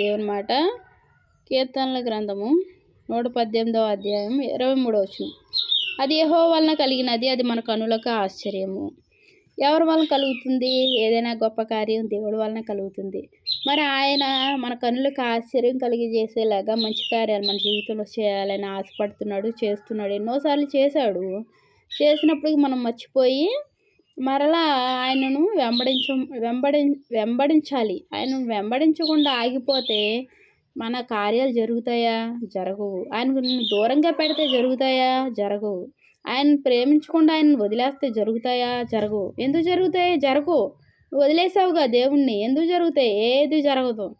దేవుని మాట కీర్తనల గ్రంథము నూట పద్దెనిమిదవ అధ్యాయం ఇరవై మూడవ వచ్చిన అది యహో వలన కలిగినది అది మన కనులకు ఆశ్చర్యము. ఎవరి వలన కలుగుతుంది? ఏదైనా గొప్ప కార్యం దేవుడి వలన కలుగుతుంది. మరి ఆయన మన కనులకు ఆశ్చర్యం కలిగజేసేలాగా మంచి కార్యాలు మన జీవితంలో చేయాలని ఆశపడుతున్నాడు చేస్తున్నాడు. ఎన్నోసార్లు చేశాడు. చేసినప్పటికి మనం మర్చిపోయి మరలా ఆయనను వెంబడించ వెంబడి వెంబడించాలి. ఆయనను వెంబడించకుండా ఆగిపోతే మన కార్యాలు జరుగుతాయా? జరగవు. ఆయనకు దూరంగా పెడితే జరుగుతాయా? జరగవు. ఆయన ప్రేమించకుండా ఆయన వదిలేస్తే జరుగుతాయా? జరగవు. ఎందుకు జరుగుతాయి? జరగవు. వదిలేసావుగా దేవుణ్ణి. ఎందుకు జరుగుతాయి? ఏది జరగదు.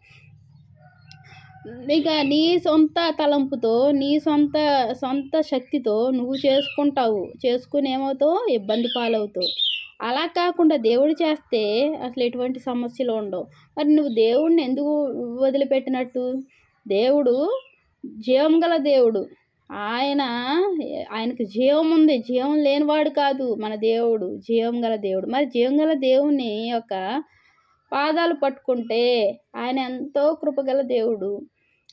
ఇక నీ సొంత తలంపుతో నీ సొంత సొంత శక్తితో నువ్వు చేసుకుంటావు. చేసుకుని ఏమవుతావు? ఇబ్బంది పాలవుతావు. అలా కాకుండా దేవుడు చేస్తే అసలు ఎటువంటి సమస్యలు ఉండవు. మరి నువ్వు దేవుడిని ఎందుకు వదిలిపెట్టినట్టు? దేవుడు జీవం గల దేవుడు. ఆయన ఆయనకు జీవం ఉంది. జీవం లేనివాడు కాదు మన దేవుడు. జీవం గల దేవుడు. మరి జీవం గల దేవుని యొక్క పాదాలు పట్టుకుంటే ఆయన ఎంతో కృపగల దేవుడు.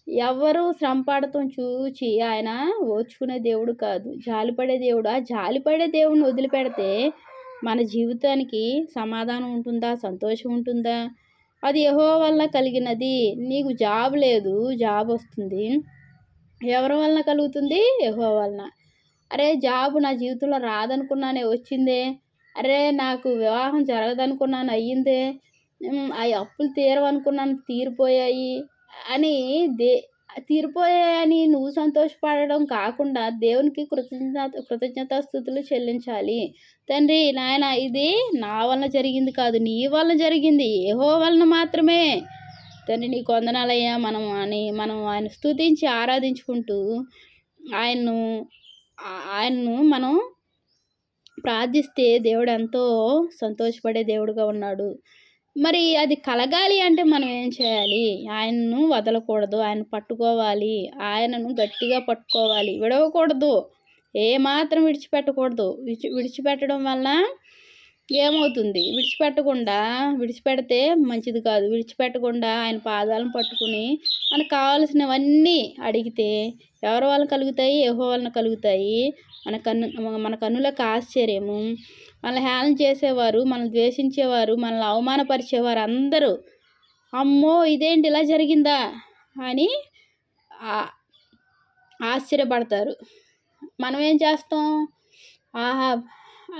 ఎవరు శ్రమపడటం చూచి ఆయన ఓర్చుకునే దేవుడు కాదు. జాలిపడే దేవుడు. ఆ జాలిపడే దేవుడిని వదిలిపెడితే మన జీవితానికి సమాధానం ఉంటుందా? సంతోషం ఉంటుందా? అది యహో వల్ల కలిగినది. నీకు జాబ్ లేదు. జాబ్ వస్తుంది. ఎవరి వలన కలుగుతుంది? యహో వలన. అరే జాబ్ నా జీవితంలో రాదనుకున్నానే వచ్చిందే. అరే నాకు వివాహం జరగదనుకున్నాను అయ్యిందే. ఆ అప్పులు తీరవనుకున్నాను తీరిపోయాయి. అని దే తీరిపోయాయని నువ్వు సంతోషపడడం కాకుండా దేవునికి కృతజ్ఞత కృతజ్ఞతాస్థుతులు చెల్లించాలి. తండ్రి నాయన ఇది నా వలన జరిగింది కాదు నీ వలన జరిగింది ఏహో వలన మాత్రమే. తండ్రి నీ కొందనాలయ్యా మనం అని మనం ఆయన స్థుతించి ఆరాధించుకుంటూ ఆయన్ను ఆయన్ను మనం ప్రార్థిస్తే దేవుడు ఎంతో సంతోషపడే దేవుడుగా ఉన్నాడు. మరి అది కలగాలి అంటే మనం ఏం చేయాలి? ఆయనను వదలకూడదు ఆయన పట్టుకోవాలి ఆయనను గట్టిగా పట్టుకోవాలి విడవకూడదు ఏమాత్రం విడిచిపెట్టకూడదు. విడిచి విడిచిపెట్టడం వల్ల ఏమవుతుంది? విడిచిపెట్టకుండా విడిచిపెడితే మంచిది కాదు. విడిచిపెట్టకుండా ఆయన పాదాలను పట్టుకుని మనకు కావాల్సినవన్నీ అడిగితే ఎవరి వలన కలుగుతాయి? ఏహో వలన కలుగుతాయి. మన కన్ను మన కన్నులకు ఆశ్చర్యము. మనల్ని హేళన చేసేవారు మనల్ని ద్వేషించేవారు మనల్ని అవమానపరిచేవారు అందరూ అమ్మో ఇదేంటి? ఇలా జరిగిందా? అని ఆశ్చర్యపడతారు. మనం ఏం చేస్తాం? ఆహా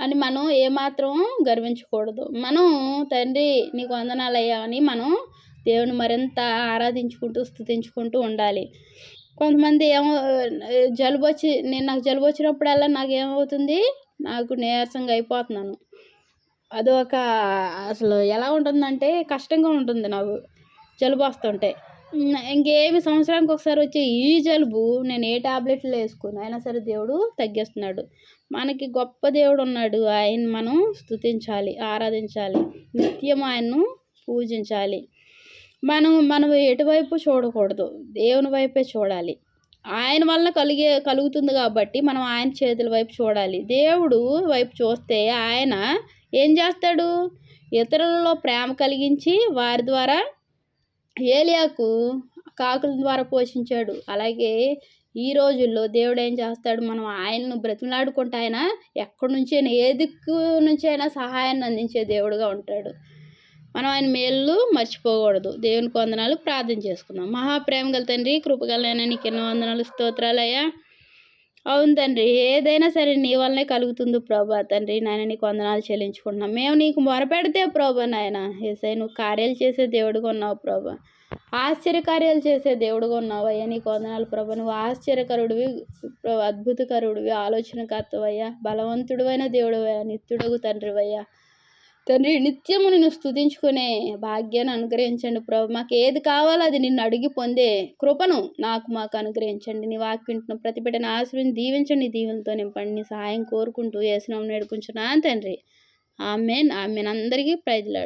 అని మనం ఏమాత్రం గర్వించకూడదు. మనం తండ్రి నీకు వందనాలయ్యా అని మనం దేవుని మరింత ఆరాధించుకుంటూ స్థుతించుకుంటూ ఉండాలి. కొంతమంది ఏమో జలుబు వచ్చి నేను నాకు జలుబు వచ్చినప్పుడల్లా నాకు ఏమవుతుంది నాకు నీరసంగా అయిపోతున్నాను. అదొక అసలు ఎలా ఉంటుందంటే కష్టంగా ఉంటుంది నాకు జలుబు వస్తుంటే ఇంకేమి సంవత్సరానికి ఒకసారి వచ్చే ఈ జలుబు నేను ఏ టాబ్లెట్లు వేసుకుని అయినా సరే దేవుడు తగ్గిస్తున్నాడు. మనకి గొప్ప దేవుడు ఉన్నాడు. ఆయన మనం స్థుతించాలి ఆరాధించాలి నిత్యం ఆయన్ను పూజించాలి. మనం మనం ఎటువైపు చూడకూడదు దేవుని వైపే చూడాలి. ఆయన వలన కలిగే కలుగుతుంది కాబట్టి మనం ఆయన చేతుల వైపు చూడాలి. దేవుడు వైపు చూస్తే ఆయన ఏం చేస్తాడు? ఇతరులలో ప్రేమ కలిగించి వారి ద్వారా ఏలియాకు కాకుల ద్వారా పోషించాడు. అలాగే ఈ రోజుల్లో దేవుడు ఏం చేస్తాడు? మనం ఆయనను బ్రతిమలాడుకుంటే ఆయన ఎక్కడి నుంచైనా ఏ దిక్కు అయినా సహాయాన్ని అందించే దేవుడుగా ఉంటాడు. మనం ఆయన మేలు మర్చిపోకూడదు. దేవుని వందనాలు. ప్రార్థన చేసుకుందాం. మహాప్రేమ గల తండ్రి కృపగలైన నీకు ఎన్నో వందనాలు. స్తోత్రాలయ్యా. అవును తండ్రి. ఏదైనా సరే నీ వల్లనే కలుగుతుంది ప్రభా తండ్రి. నాయన నీకు వందనాలు చెల్లించుకుంటున్నాం. మేము నీకు మొరపెడితే ప్రభా నాయన ఏసై నువ్వు కార్యాలు చేసే దేవుడుగా ఉన్నావు ప్రభా. ఆశ్చర్యకార్యాలు చేసే దేవుడుగా ఉన్నావు అయ్యా. నీకు వందనాలు ప్రభా. నువ్వు ఆశ్చర్యకరుడివి అద్భుతకరుడివి ఆలోచనకర్తవయ్యా. బలవంతుడు అయిన దేవుడు నిత్యుడుగు తండ్రివయ్యా. తండ్రి నిత్యము నిన్ను స్థుతించుకునే భాగ్యాన్ని అనుగ్రహించండి ప్రభు. మాకు ఏది కావాలో అది నిన్ను అడిగి పొందే కృపను నాకు మాకు అనుగ్రహించండి. నీ వాక్యంటున్న ప్రతి బిడ్డను ఆశ్రయం దీవించండి. దీవులతో నింపండి. నీ సహాయం కోరుకుంటూ వేసినాం నేడుకుంటున్నాను తండ్రి. Amen amen. అందరికీ ప్రైజ్లాడు